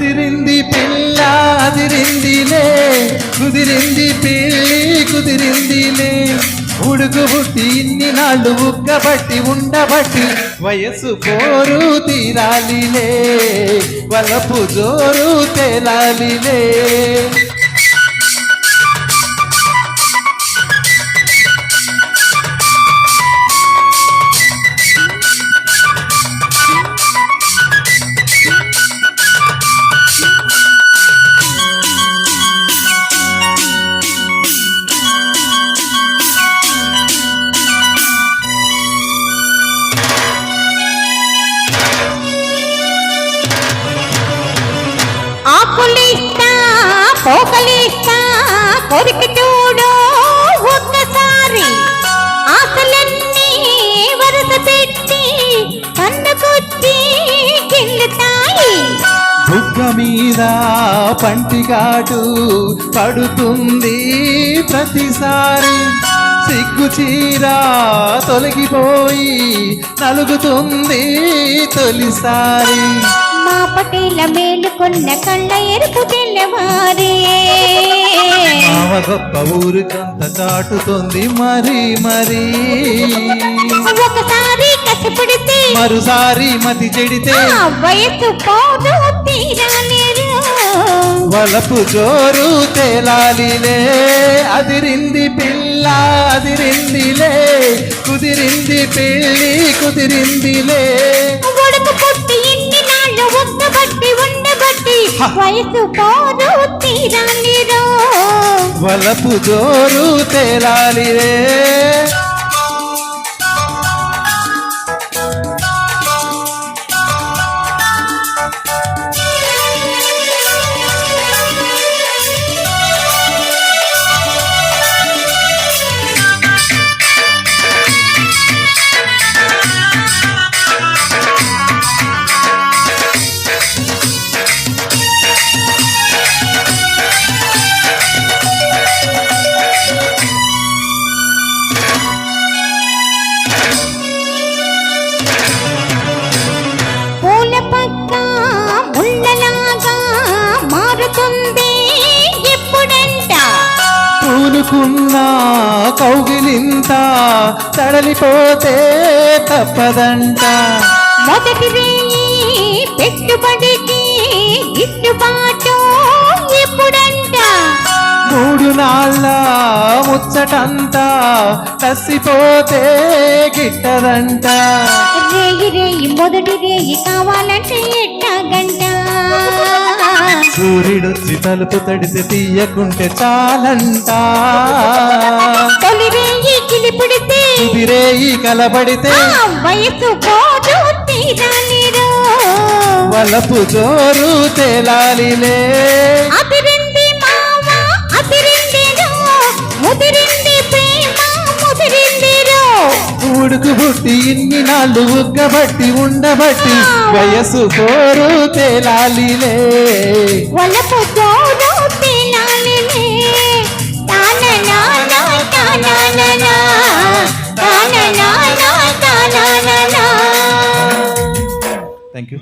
అదిరింది పిల్ల అదిరిందిలే కుదిరింది పిల్లి కుదిరిందిలే. ఉడుకు పుట్టి ఇన్ని నాళ్ళు ఉక్కబట్టి ఉండబట్టి వయస్సు పోరు తీరాలిలే. వలపు జోరు తేలాలిలే. కొరికి చూడు ఒక్కసారి. ఆశలన్నీ వరుస పెట్టి కన్నుకొచ్చి గిల్లుతాయి బుగ్గ మీద పంటిగాటు పడుతుంది ప్రతిసారి. సిగ్గు చీర తొలగిపోయి నలుగుతుంది తొలిసారి. మా పటేల మేలుకొన్న కళ్ళ ఎరుపు తెల్లవారే. మావ గొప్ప ఊరు కొంత చాటుతుంది మరి మరి. ఒకసారి కసిపిడితే మరుసారి మతి చెడితే. వయసు పోదు తీరాలేరు వలపు జోరు తేలాలిలే. అదిరింది పిల్ల అదిరిందిలే. కుదిరింది పెళ్ళి కుదిరిందిలే. వయసు పోదు తీరాలేరు వలపు జోరు తేలాలిలే పూనుకున్న కౌగిలింత తడలిపోతే తప్పదంట. మొదటి పెట్టుబడికి గిట్టుబాటు ఎప్పుడంట? మూడు నాళ్ళ ముచ్చటంతా కసిపోతే గిట్టదంట. రేయి రేయి మొదటి రేయి కావాలంటే ఎట్టాగంట? సూర్యుడొచ్చి తలుపు తడితే తీయకుంటే చాలంట. కిలిపిడితే కుదిరేయి కలబడితే వలపు జోరు తేలాలిలే. ఉడుకు బుట్టి ఇన్ని నాళ్ళు ఉగ్గబట్టి ఉండబట్టి వయసు కోరు తేలాలిలే. వలపు థ్యాంక్ యూ